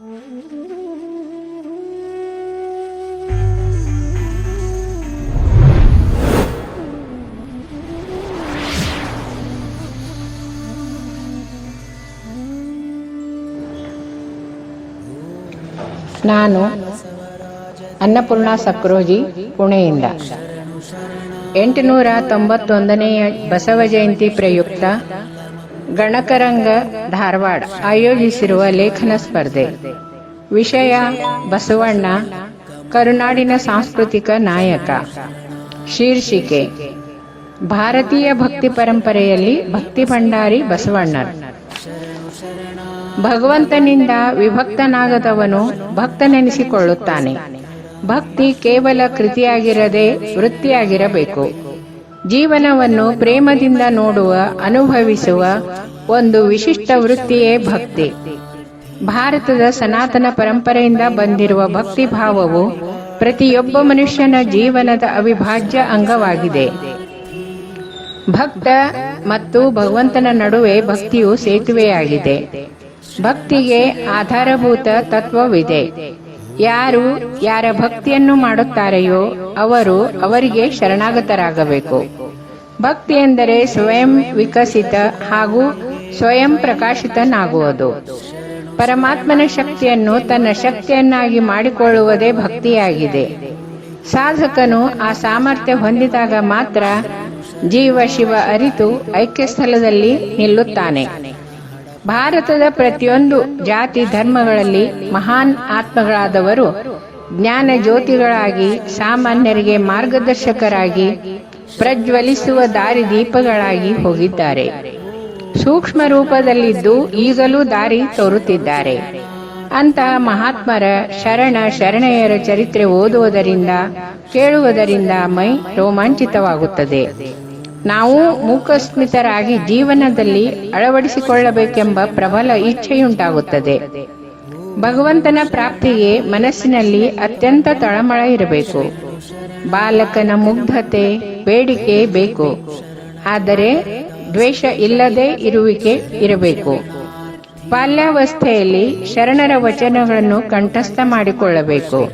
ನಾನು ಅನ್ನಪೂರ್ಣ ಸಕ್ರೋಜಿ ಪುಣೆಯಿಂದ. ಎಂಟುನೂರ ತೊಂಬತ್ತೊಂದನೆಯ ಬಸವ ಜಯಂತಿ ಪ್ರಯುಕ್ತ ಗಣಕರಂಗ ಧಾರವಾಡ ಆಯೋಜಿಸಿರುವ ಲೇಖನ ಸ್ಪರ್ಧೆ. ವಿಷಯ ಬಸವಣ್ಣ, ಕರುನಾಡಿನ ಸಾಂಸ್ಕೃತಿಕ ನಾಯಕ. ಶೀರ್ಷಿಕೆ, ಭಾರತೀಯ ಭಕ್ತಿ ಪರಂಪರೆಯಲ್ಲಿ ಭಕ್ತಿ ಭಂಡಾರಿ ಬಸವಣ್ಣ ಭಗವಂತನಿಂದ ವಿಭಕ್ತನಾಗದವನು ಭಕ್ತನೆನಿಸಿಕೊಳ್ಳುತ್ತಾನೆ. ಭಕ್ತಿ ಕೇವಲ ಕೃತಿಯಾಗಿರದೆ ವೃತ್ತಿಯಾಗಿರಬೇಕು. ಜೀವನವನ್ನು ಪ್ರೇಮದಿಂದ ನೋಡುವ, ಅನುಭವಿಸುವ ಒಂದು ವಿಶಿಷ್ಟ ವೃತ್ತಿಯೇ ಭಕ್ತಿ. ಭಾರತದ ಸನಾತನ ಪರಂಪರೆಯಿಂದ ಬಂದಿರುವ ಭಕ್ತಿ ಭಾವವು ಪ್ರತಿಯೊಬ್ಬ ಮನುಷ್ಯನ ಜೀವನದ ಅವಿಭಾಜ್ಯ ಅಂಗವಾಗಿದೆ. ಭಕ್ತ ಮತ್ತು ಭಗವಂತನ ನಡುವೆ ಭಕ್ತಿಯು ಸೇತುವೆಯಾಗಿದೆ. ಭಕ್ತಿಗೆ ಆಧಾರಭೂತ ತತ್ವವಿದೆ. ಯಾರು ಯಾರ ಭಕ್ತಿಯನ್ನು ಮಾಡುತ್ತಾರೆಯೋ ಅವರು ಅವರಿಗೆ ಶರಣಾಗತರಾಗಬೇಕು. ಭಕ್ತಿ ಎಂದರೆ ಸ್ವಯಂ ವಿಕಸಿತ ಹಾಗೂ ಸ್ವಯಂ ಪ್ರಕಾಶಿತನಾಗುವುದು. ಪರಮಾತ್ಮನ ಶಕ್ತಿಯನ್ನು ತನ್ನ ಶಕ್ತಿಯನ್ನಾಗಿ ಮಾಡಿಕೊಳ್ಳುವುದೇ ಭಕ್ತಿಯಾಗಿದೆ. ಸಾಧಕನು ಆ ಸಾಮರ್ಥ್ಯ ಹೊಂದಿದಾಗ ಮಾತ್ರ ಜೀವ ಶಿವ ಅರಿತು ಐಕ್ಯ ಸ್ಥಳದಲ್ಲಿ ನಿಲ್ಲುತ್ತಾನೆ. ಭಾರತದ ಪ್ರತಿಯೊಂದು ಜಾತಿ ಧರ್ಮಗಳಲ್ಲಿ ಮಹಾನ್ ಆತ್ಮಗಳಾದವರು ಜ್ಞಾನ ಜ್ಯೋತಿಗಳಾಗಿ ಸಾಮಾನ್ಯರಿಗೆ ಮಾರ್ಗದರ್ಶಕರಾಗಿ ಪ್ರಜ್ವಲಿಸುವ ದಾರಿ ದೀಪಗಳಾಗಿ ಹೋಗಿದ್ದಾರೆ. ಸೂಕ್ಷ್ಮ ರೂಪದಲ್ಲಿದ್ದು ಈಗಲೂ ದಾರಿ ತೋರುತ್ತಿದ್ದಾರೆ. ಅಂತ ಮಹಾತ್ಮರ ಶರಣ ಶರಣೆಯರ ಚರಿತ್ರೆ ಓದುವುದರಿಂದ, ಕೇಳುವುದರಿಂದ ಮೈ ರೋಮಾಂಚಿತವಾಗುತ್ತದೆ. ನಾವು ಮೂಕಸ್ಮಿತರಾಗಿ ಜೀವನದಲ್ಲಿ ಅಳವಡಿಸಿಕೊಳ್ಳಬೇಕೆಂಬ ಪ್ರಬಲ ಇಚ್ಛೆಯುಂಟಾಗುತ್ತದೆ. ಭಗವಂತನ ಪ್ರಾಪ್ತಿಗೆ ಮನಸ್ಸಿನಲ್ಲಿ ಅತ್ಯಂತ ತಳಮಳ ಇರಬೇಕು. ಬಾಲಕನ ಮುಗ್ಧತೆ, ಬೇಡಿಕೆ ಬೇಕು. ಆದರೆ ದ್ವೇಷ ಇಲ್ಲದೆ ಇರುವಿಕೆ ಇರಬೇಕು. ಬಾಲ್ಯಾವಸ್ಥೆಯಲ್ಲಿ ಶರಣರ ವಚನಗಳನ್ನು ಕಂಠಸ್ಥ ಮಾಡಿಕೊಳ್ಳಬೇಕು.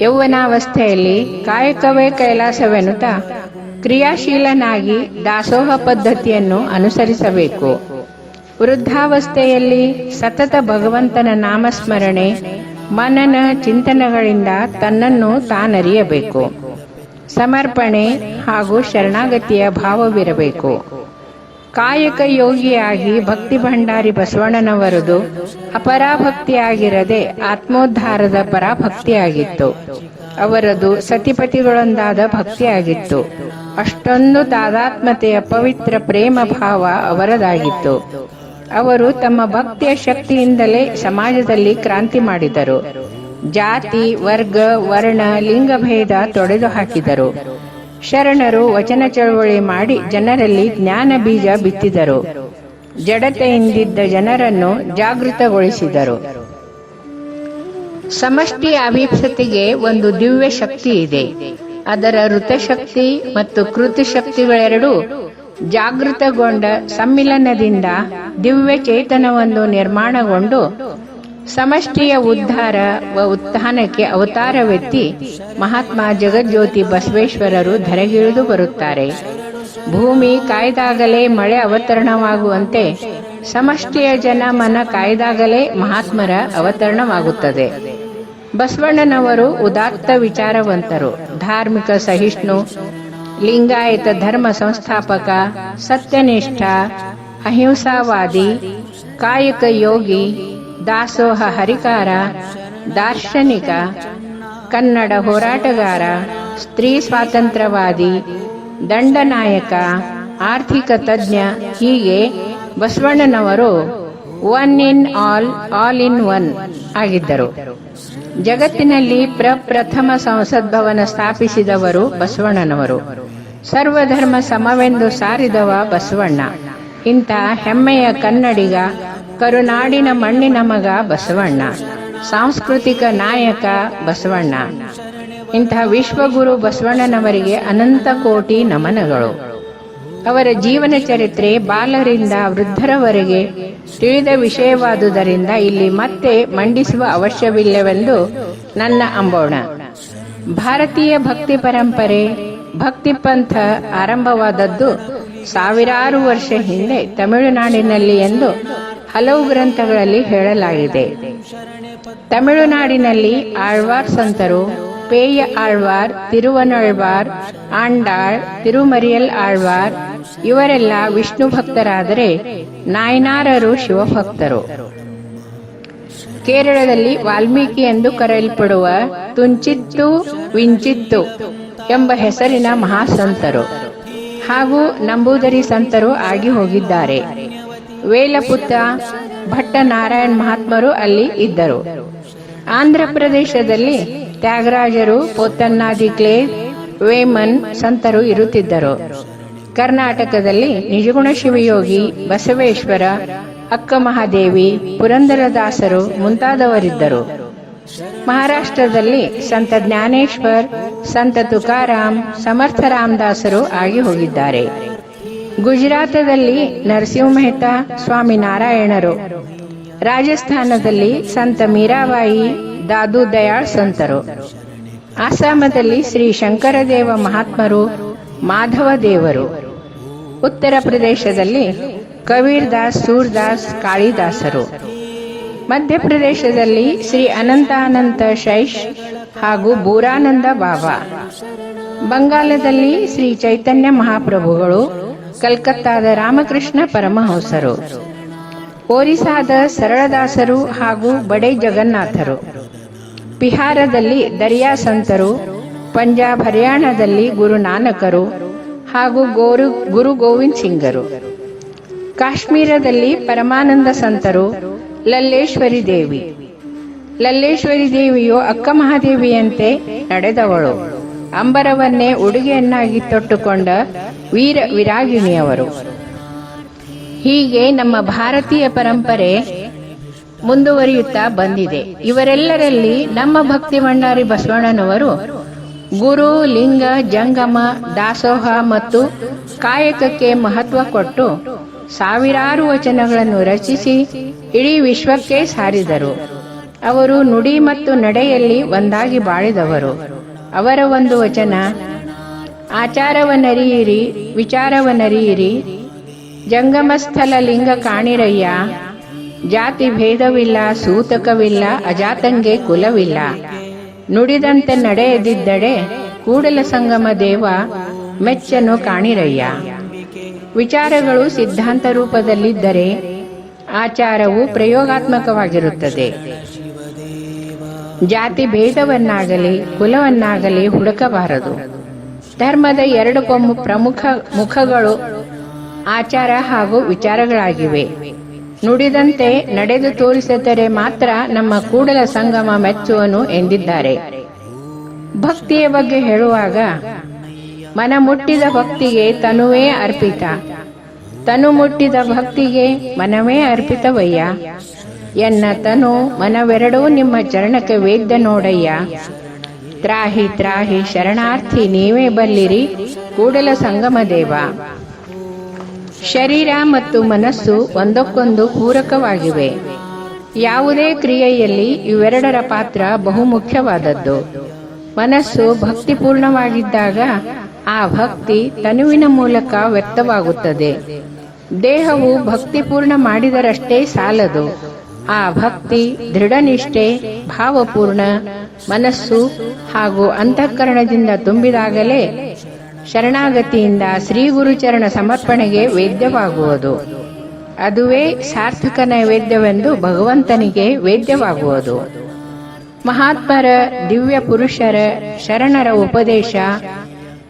ಯೌವನಾವಸ್ಥೆಯಲ್ಲಿ ಕಾಯಕವೇ ಕೈಲಾಸವೆನ್ನುತ್ತಾ ಕ್ರಿಯಾಶೀಲನಾಗಿ ದಾಸೋಹ ಪದ್ಧತಿಯನ್ನು ಅನುಸರಿಸಬೇಕು. ವೃದ್ಧಾವಸ್ಥೆಯಲ್ಲಿ ಸತತ ಭಗವಂತನ ನಾಮಸ್ಮರಣೆ ಮನನ ಚಿಂತನೆಗಳಿಂದ ತನ್ನನ್ನು ತಾನರಿಯಬೇಕು. ಸಮರ್ಪಣೆ ಹಾಗೂ ಶರಣಾಗತಿಯ ಭಾವವಿರಬೇಕು. ಕಾಯಕ ಯೋಗಿಯಾಗಿ ಭಕ್ತಿ ಭಂಡಾರಿ ಬಸವಣ್ಣನವರದು ಅಪರಾಭಕ್ತಿಯಾಗಿರದೆ ಆತ್ಮೋದ್ಧಾರದ ಪರಾಭಕ್ತಿಯಾಗಿತ್ತು. ಅವರದು ಸತಿಪತಿಗಳೊಂದಾದ ಭಕ್ತಿಯಾಗಿತ್ತು. ಅಷ್ಟೊಂದು ತಾದಾತ್ಮತೆಯ ಪವಿತ್ರ ಪ್ರೇಮ ಭಾವ ಅವರದಾಗಿತ್ತು. ಅವರು ತಮ್ಮ ಭಕ್ತಿಯ ಶಕ್ತಿಯಿಂದಲೇ ಸಮಾಜದಲ್ಲಿ ಕ್ರಾಂತಿ ಮಾಡಿದರು. ಜಾತಿ, ವರ್ಗ, ವರ್ಣ ಲಿಂಗಭೇದ ತೊಡೆದು ಹಾಕಿದರು ಶರಣರು ವಚನ ಚಳವಳಿ ಮಾಡಿ ಜನರಲ್ಲಿ ಜ್ಞಾನ ಬೀಜ ಬಿತ್ತಿದರು. ಜಡತೆಯಿಂದಿದ್ದ ಜನರನ್ನು ಜಾಗೃತಗೊಳಿಸಿದರು. ಸಮಷ್ಟಿ ಅಭೀಪ್ಸತೆಗೆ ಒಂದು ದಿವ್ಯ ಶಕ್ತಿ ಇದೆ. ಅದರ ಋತಶಕ್ತಿ ಮತ್ತು ಕೃತಿ ಶಕ್ತಿಗಳೆರಡೂ ಜಾಗೃತಗೊಂಡ ಸಮ್ಮಿಲನದಿಂದ ದಿವ್ಯ ಚೇತನವನ್ನು ನಿರ್ಮಾಣಗೊಂಡು ಸಮಷ್ಟಿಯ ಉದ್ಧಾರ ವ ಉತ್ಥಾನಕ್ಕೆ ಅವತಾರವೆತ್ತಿ ಮಹಾತ್ಮ ಜಗಜ್ಯೋತಿ ಬಸವೇಶ್ವರರು ಧರೆಗಿಳಿದು ಬರುತ್ತಾರೆ. ಭೂಮಿ ಕಾಯ್ದಾಗಲೇ ಮಳೆ ಅವತರಣವಾಗುವಂತೆ ಸಮಷ್ಟಿಯ ಜನ ಮನ ಕಾಯ್ದಾಗಲೇ ಮಹಾತ್ಮರ ಅವತರಣವಾಗುತ್ತದೆ. ಬಸವಣ್ಣನವರು ಉದಾತ್ತ ವಿಚಾರವಂತರು. ಧಾರ್ಮಿಕ ಸಹಿಷ್ಣು, ಲಿಂಗಾಯತ ಧರ್ಮ ಸಂಸ್ಥಾಪಕ, ಸತ್ಯನಿಷ್ಠ, ಅಹಿಂಸಾವಾದಿ, ಕಾಯಕ ಯೋಗಿ ದಾಸೋಹ ಹರಿಕಾರ, ದಾರ್ಶನಿಕ, ಕನ್ನಡ ಹೋರಾಟಗಾರ, ಸ್ತ್ರೀ ಸ್ವಾತಂತ್ರ್ಯವಾದಿ, ದಂಡನಾಯಕ, ಆರ್ಥಿಕ ತಜ್ಞ, ಹೀಗೆ ಬಸವಣ್ಣನವರು one in all all in one ಆಗಿದ್ದರು. ಜಗತ್ತಿನಲ್ಲಿ ಪ್ರಪ್ರಥಮ ಸಂಸದ್ಭವನ ಸ್ಥಾಪಿಸಿದವರು ಬಸವಣ್ಣನವರು. ಸರ್ವಧರ್ಮ ಸಮವೆಂದು ಸಾರಿದವ ಬಸವಣ್ಣ. ಇಂಥ ಹೆಮ್ಮೆಯ ಕನ್ನಡಿಗ ಕರುನಾಡಿನ ಮಣ್ಣಿನ ಮಗ ಬಸವಣ್ಣ, ಸಾಂಸ್ಕೃತಿಕ ನಾಯಕ ಬಸವಣ್ಣ. ಇಂತಹ ವಿಶ್ವಗುರು ಬಸವಣ್ಣನವರಿಗೆ ಅನಂತ ಕೋಟಿ ನಮನಗಳು. ಅವರ ಜೀವನ ಚರಿತ್ರೆ ಬಾಲರಿಂದ ವೃದ್ಧರವರೆಗೆ ತಿಳಿದ ವಿಷಯವಾದುದರಿಂದ ಇಲ್ಲಿ ಮತ್ತೆ ಮಂಡಿಸುವ ಅವಶ್ಯವಿಲ್ಲವೆಂದು ನನ್ನ ಅಂಬೋಣ. ಭಾರತೀಯ ಭಕ್ತಿ ಪರಂಪರೆ, ಭಕ್ತಿ ಪಂಥ ಆರಂಭವಾದದ್ದು ಸಾವಿರಾರು ವರ್ಷ ಹಿಂದೆ ತಮಿಳುನಾಡಿನಲ್ಲಿ ಎಂದು ಹಲವು ಗ್ರಂಥಗಳಲ್ಲಿ ಹೇಳಲಾಗಿದೆ. ತಮಿಳುನಾಡಿನಲ್ಲಿ ಆಳ್ವಾರ್ ಸಂತರು, ಪೇಯ ಆಳ್ವಾರ್, ತಿರುವನಳ್ವಾರ್, ಆಂಡಾಳ್, ತಿರುಮರಿಯಲ್ ಆಳ್ವಾರ್, ಇವರೆಲ್ಲ ವಿಷ್ಣು ಭಕ್ತರಾದರೆ ನಾಯನಾರರು ಶಿವಭಕ್ತರು. ಕೇರಳದಲ್ಲಿ ವಾಲ್ಮೀಕಿ ಎಂದು ಕರೆಯಲ್ಪಡುವ ತುಂಚಿತ್ತು ವಿಂಚಿತ್ತು ಎಂಬ ಹೆಸರಿನ ಮಹಾಸಂತರು ಹಾಗೂ ನಂಬೂದರಿ ಸಂತರು ಆಗಿ ಹೋಗಿದ್ದಾರೆ. ವೇಲಪುತ್ತ ಭಟ್ಟನಾರಾಯಣ್ ಮಹಾತ್ಮರು ಅಲ್ಲಿ ಇದ್ದರು. ಆಂಧ್ರ ಪ್ರದೇಶದಲ್ಲಿ ತ್ಯಾಗರಾಜರು ಪೋತನ್ನಾದಿಕ್ಲೆ ವೇಮನ್ ಸಂತರು ಇರುತ್ತಿದ್ದರು. ಕರ್ನಾಟಕದಲ್ಲಿ ನಿಜಗುಣ ಶಿವಯೋಗಿ ಬಸವೇಶ್ವರ, ಅಕ್ಕ ಮಹಾದೇವಿ, ಪುರಂದರದಾಸರು ಮುಂತಾದವರಿದ್ದರು. ಮಹಾರಾಷ್ಟ್ರದಲ್ಲಿ ಸಂತ ಜ್ಞಾನೇಶ್ವರ್, ಸಂತ ತುಕಾರಾಮ್, ಸಮರ್ಥ ರಾಮದಾಸರು ಆಗಿ ಹೋಗಿದ್ದಾರೆ. ಗುಜರಾತದಲ್ಲಿ ನರಸಿಂಹ ಮೆಹ್ತಾ ಸ್ವಾಮಿ ನಾರಾಯಣರು. ರಾಜಸ್ಥಾನದಲ್ಲಿ ಸಂತ ಮೀರಾಬಾಯಿ ದಾದು ದಯಾಳ್ ಸಂತರು. ಆಸಾಮದಲ್ಲಿ ಶ್ರೀ ಶಂಕರದೇವ ಮಹಾತ್ಮರು ಮಾಧವ ದೇವರು. ಉತ್ತರ ಪ್ರದೇಶದಲ್ಲಿ ಕಬೀರ್ ದಾಸ್ ಸೂರ್ದಾಸ್ ಕಾಳಿದಾಸರು ಮಧ್ಯಪ್ರದೇಶದಲ್ಲಿ ಶ್ರೀ ಅನಂತಾನಂತ ಶೈಶ್ ಹಾಗೂ ಬೂರಾನಂದ ಬಾಬಾ. ಬಂಗಾಲದಲ್ಲಿ ಶ್ರೀ ಚೈತನ್ಯ ಮಹಾಪ್ರಭುಗಳು ಕಲ್ಕತ್ತಾದ ರಾಮಕೃಷ್ಣ ಪರಮಹಂಸರು. ಒರಿಸ್ಸಾದ ಸರಳದಾಸರು ಹಾಗೂ ಬಡೆ ಜಗನ್ನಾಥರು. ಬಿಹಾರದಲ್ಲಿ ದರಿಯಾ ಸಂತರು, ಪಂಜಾಬ್, ಹರಿಯಾಣದಲ್ಲಿ ಗುರು ನಾನಕರು ಹಾಗೂ ಗೋರು, ಗುರು ಗೋವಿಂದ್ ಸಿಂಗರು. ಕಾಶ್ಮೀರದಲ್ಲಿ ಪರಮಾನಂದ ಸಂತರು, ಲಲ್ಲೇಶ್ವರಿ ದೇವಿ. ಲಲ್ಲೇಶ್ವರಿ ದೇವಿಯು ಅಕ್ಕ ಮಹಾದೇವಿಯಂತೆ ನಡೆದವಳು. ಅಂಬರವನ್ನೇ ಉಡುಗೆಯನ್ನಾಗಿ ತೊಟ್ಟುಕೊಂಡ ವೀರ ವಿರಾಗಿಣಿಯವರು. ಹೀಗೆ ನಮ್ಮ ಭಾರತೀಯ ಪರಂಪರೆ ಮುಂದುವರಿಯುತ್ತಾ ಬಂದಿದೆ. ಇವರೆಲ್ಲರಲ್ಲಿ ನಮ್ಮ ಭಕ್ತಿ ಭಂಡಾರಿ ಬಸವಣ್ಣನವರು ಗುರು, ಲಿಂಗ, ಜಂಗಮ, ದಾಸೋಹ ಮತ್ತು ಕಾಯಕಕ್ಕೆ ಮಹತ್ವ ಕೊಟ್ಟು ಸಾವಿರಾರು ವಚನಗಳನ್ನು ರಚಿಸಿ ಇಡೀ ವಿಶ್ವಕ್ಕೆ ಸಾರಿದರು. ಅವರು ನುಡಿ ಮತ್ತು ನಡೆಯಲ್ಲಿ ಒಂದಾಗಿ ಬಾಳಿದವರು. ಅವರ ಒಂದು ವಚನ, ಆಚಾರವನ್ನರಿಯಿರಿ, ವಿಚಾರವನ್ನರಿಯಿರಿ. ಜಂಗಮಸ್ಥಲ ಲಿಂಗ ಕಾಣಿರಯ್ಯ, ಜಾತಿ ಭೇದವಿಲ್ಲ, ಸೂತಕವಿಲ್ಲ, ಅಜಾತಂಗೆ ಕುಲವಿಲ್ಲ. ನುಡಿದಂತೆ ನಡೆಯದಿದ್ದಡೆ ಕೂಡಲ ಸಂಗಮ ದೇವ ಮೆಚ್ಚನು ಕಾಣಿರಯ್ಯ. ವಿಚಾರಗಳು ಸಿದ್ಧಾಂತ ರೂಪದಲ್ಲಿದ್ದರೆ ಆಚಾರವು ಪ್ರಯೋಗಾತ್ಮಕವಾಗಿರುತ್ತದೆ. ಜಾತಿ ಭೇದವನ್ನಾಗಲಿ, ಕುಲವನ್ನಾಗಲಿ ಹುಡುಕಬಾರದು. ಧರ್ಮದ ಎರಡು ಕೊಂಬು ಪ್ರಮುಖ ಮುಖಗಳು ಆಚಾರ ಹಾಗೂ ವಿಚಾರಗಳಾಗಿವೆ. ನುಡಿದಂತೆ ನಡೆದು ತೋರಿಸಿದರೆ ಮಾತ್ರ ನಮ್ಮ ಕೂಡಲ ಸಂಗಮ ಮೆಚ್ಚುವನು ಎಂದಿದ್ದಾರೆ. ಭಕ್ತಿಯ ಬಗ್ಗೆ ಹೇಳುವಾಗ, ಮನ ಮುಟ್ಟಿದ ಭಕ್ತಿಗೆ ತನುವೇ ಅರ್ಪಿತ. ತನು ಮುಟ್ಟಿದ ಭಕ್ತಿಗೆ ಮನವೇ ಅರ್ಪಿತವಯ್ಯ. ಎನ್ನ ತನು ಮನವೆರಡೂ ನಿಮ್ಮ ಚರಣಕ್ಕೆ ವೇದ್ಯ ನೋಡಯ್ಯ. ತ್ರಾಹಿ ತ್ರಾಹಿ, ಶರಣಾರ್ಥಿ, ನೀವೇ ಬಲ್ಲಿರಿ, ಕೂಡಲ ಸಂಗಮ ದೇವ. ಶರೀರ ಮತ್ತು ಮನಸ್ಸು ಒಂದಕ್ಕೊಂದು ಪೂರಕವಾಗಿವೆ. ಯಾವುದೇ ಕ್ರಿಯೆಯಲ್ಲಿ ಇವೆರಡರ ಪಾತ್ರ ಬಹುಮುಖ್ಯವಾದದ್ದು. ಮನಸ್ಸು ಭಕ್ತಿಪೂರ್ಣವಾಗಿದ್ದಾಗ ಆ ಭಕ್ತಿ ತನುವಿನ ಮೂಲಕ ವ್ಯಕ್ತವಾಗುತ್ತದೆ. ದೇಹವು ಭಕ್ತಿಪೂರ್ಣ ಮಾಡಿದರಷ್ಟೇ ಸಾಲದು. ಆ ಭಕ್ತಿ, ದೃಢನಿಷ್ಠೆ, ಭಾವಪೂರ್ಣ ಮನಸ್ಸು ಹಾಗೂ ಅಂತಃಕರಣದಿಂದ ತುಂಬಿದಾಗಲೇ ಶರಣಾಗತಿಯಿಂದ ಶ್ರೀ ಗುರುಚರಣ ಸಮರ್ಪಣೆಗೆ ವೇದ್ಯವಾಗುವುದು. ಅದುವೇ ಸಾರ್ಥಕ ನೈವೇದ್ಯವೆಂದು ಭಗವಂತನಿಗೆ ವೇದ್ಯವಾಗುವುದು. ಮಹಾತ್ಮರ, ದಿವ್ಯ ಪುರುಷರ ಶರಣರ ಉಪದೇಶ,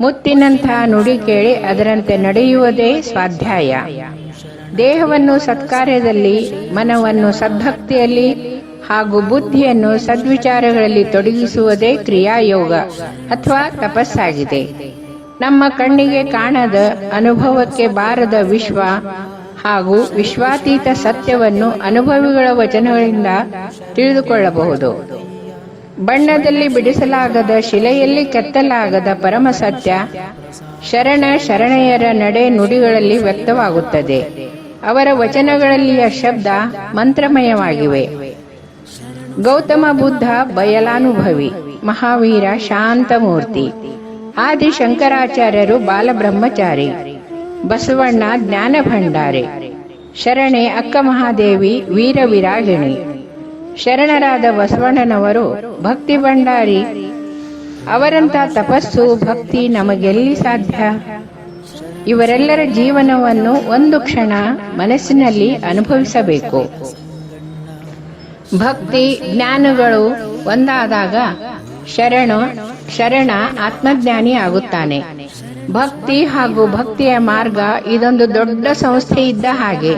ಮುತ್ತಿನಂತಹ ನುಡಿ ಕೇಳಿ ಅದರಂತೆ ನಡೆಯುವುದೇ ಸ್ವಾಧ್ಯಾಯ. ದೇಹವನ್ನು ಸತ್ಕಾರ್ಯದಲ್ಲಿ, ಮನವನ್ನು ಸದ್ಭಕ್ತಿಯಲ್ಲಿ ಹಾಗೂ ಬುದ್ಧಿಯನ್ನು ಸದ್ವಿಚಾರಗಳಲ್ಲಿ ತೊಡಗಿಸುವುದೇ ಕ್ರಿಯಾಯೋಗ ಅಥವಾ ತಪಸ್ಸಾಗಿದೆ. ನಮ್ಮ ಕಣ್ಣಿಗೆ ಕಾಣದ ಅನುಭವಕ್ಕೆ ಬಾರದ ವಿಶ್ವ ಹಾಗೂ ವಿಶ್ವಾತೀತ ಸತ್ಯವನ್ನು ಅನುಭವಿಗಳ ವಚನಗಳಿಂದ ತಿಳಿದುಕೊಳ್ಳಬಹುದು. ಬಣ್ಣದಲ್ಲಿ ಬಿಡಿಸಲಾಗದ ಶಿಲೆಯಲ್ಲಿ ಕೆತ್ತಲಾಗದ ಪರಮ ಸತ್ಯ ಶರಣ ಶರಣೆಯರ ನಡೆ ನುಡಿಗಳಲ್ಲಿ ವ್ಯಕ್ತವಾಗುತ್ತದೆ. ಅವರ ವಚನಗಳಲ್ಲಿಯ ಶಬ್ದ ಮಂತ್ರಮಯವಾಗಿವೆ. ಗೌತಮ ಬುದ್ಧ ಬಯಲಾನುಭವಿ, ಮಹಾವೀರ ಶಾಂತಮೂರ್ತಿ, ಆದಿ ಶಂಕರಾಚಾರ್ಯರು ಬಾಲಬ್ರಹ್ಮಚಾರಿ, ಬಸವಣ್ಣ ಜ್ಞಾನ ಭಂಡಾರಿ ಶರಣೆ ಅಕ್ಕ ಮಹಾದೇವಿ ವೀರ ವಿರಾಗಿಣಿ ಶರಣರಾದ ಬಸವಣ್ಣನವರು ಭಕ್ತಿ ಭಂಡಾರಿ ಅವರಂತ ತಪಸ್ಸು ಭಕ್ತಿ ನಮಗೆಲ್ಲಿ ಸಾಧ್ಯ? ಇವರೆಲ್ಲರ ಜೀವನವನ್ನು ಒಂದು ಕ್ಷಣ ಮನಸ್ಸಿನಲ್ಲಿ ಅನುಭವಿಸಬೇಕು. ಭಕ್ತಿ, ಜ್ಞಾನಗಳು ಒಂದಾದಾಗ ಶರಣ ಶರಣ ಆತ್ಮಜ್ಞಾನಿ ಆಗುತ್ತಾನೆ. ಭಕ್ತಿ ಹಾಗೂ ಭಕ್ತಿಯ ಮಾರ್ಗ ಇದೊಂದು ದೊಡ್ಡ ಸಂಸ್ಥೆ ಇದ್ದ ಹಾಗೆ.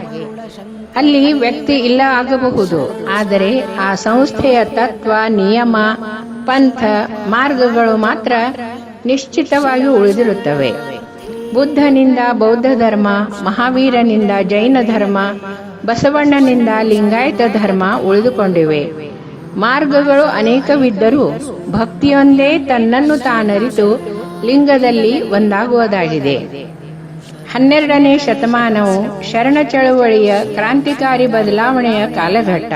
ಅಲ್ಲಿ ವ್ಯಕ್ತಿ ಇಲ್ಲ ಆಗಬಹುದು, ಆದರೆ ಆ ಸಂಸ್ಥೆಯ ತತ್ವ, ನಿಯಮ, ಪಂಥ ಮಾರ್ಗಗಳು ಮಾತ್ರ ನಿಶ್ಚಿತವಾಗಿ ಉಳಿದಿರುತ್ತವೆ. ಬುದ್ಧನಿಂದ ಬೌದ್ಧ ಧರ್ಮ, ಮಹಾವೀರನಿಂದ ಜೈನ ಧರ್ಮ, ಬಸವಣ್ಣನಿಂದ ಲಿಂಗಾಯತ ಧರ್ಮ ಉಳಿದುಕೊಂಡಿವೆ. ಮಾರ್ಗಗಳು ಅನೇಕವಿದ್ದರೂ ಭಕ್ತಿಯೊಂದೇ ತನ್ನನ್ನು ತಾನರಿತು ಲಿಂಗದಲ್ಲಿ ಒಂದಾಗುವುದಾಗಿದೆ. ಹನ್ನೆರಡನೇ ಶತಮಾನವು ಶರಣ ಚಳುವಳಿಯ ಕ್ರಾಂತಿಕಾರಿ ಬದಲಾವಣೆಯ ಕಾಲಘಟ್ಟ.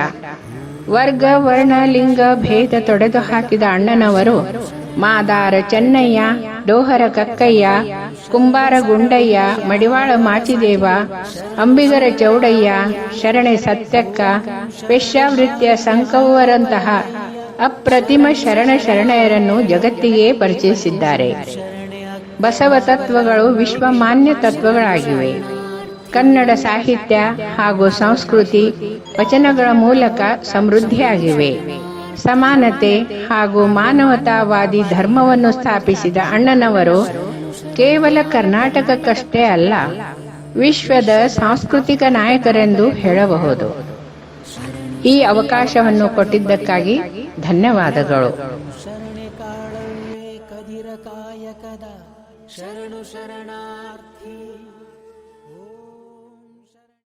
ವರ್ಗ, ವರ್ಣ, ಲಿಂಗ ಭೇದ ತೊಡೆದು ಹಾಕಿದ ಅಣ್ಣನವರು ಮಾದಾರ ಚೆನ್ನಯ್ಯ, ಡೋಹರ ಕಕ್ಕಯ್ಯ ಕುಂಬಾರ ಗುಂಡಯ್ಯ ಮಡಿವಾಳ ಮಾಚಿದೇವ, ಅಂಬಿಗರ ಚೌಡಯ್ಯ, ಶರಣೆ ಸತ್ಯಕ್ಕ ವೇಶ್ಯಾವೃತ್ತಿಯ ಸಂಕವರಂತಹ ಅಪ್ರತಿಮ ಶರಣ ಶರಣೆಯರನ್ನು ಜಗತ್ತಿಗೆ ಪರಿಚಯಿಸಿದ್ದಾರೆ. ಬಸವ ತತ್ವಗಳು ವಿಶ್ವ ಮಾನ್ಯ ತತ್ವಗಳಾಗಿವೆ. ಕನ್ನಡ ಸಾಹಿತ್ಯ ಹಾಗೂ ಸಂಸ್ಕೃತಿ ವಚನಗಳ ಮೂಲಕ ಸಮೃದ್ಧಿಯಾಗಿವೆ. ಸಮಾನತೆ ಹಾಗೂ ಮಾನವತಾವಾದಿ ಧರ್ಮವನ್ನು ಸ್ಥಾಪಿಸಿದ ಅಣ್ಣನವರು ಕೇವಲ ಕರ್ನಾಟಕಕ್ಕಷ್ಟೇ ಅಲ್ಲ ವಿಶ್ವದ ಸಾಂಸ್ಕೃತಿಕ ನಾಯಕರೆಂದು ಹೇಳಬಹುದು. ಈ ಅವಕಾಶವನ್ನು ಕೊಟ್ಟಿದ್ದಕ್ಕಾಗಿ ಧನ್ಯವಾದಗಳು. ಶರಣೆ ಶರಣು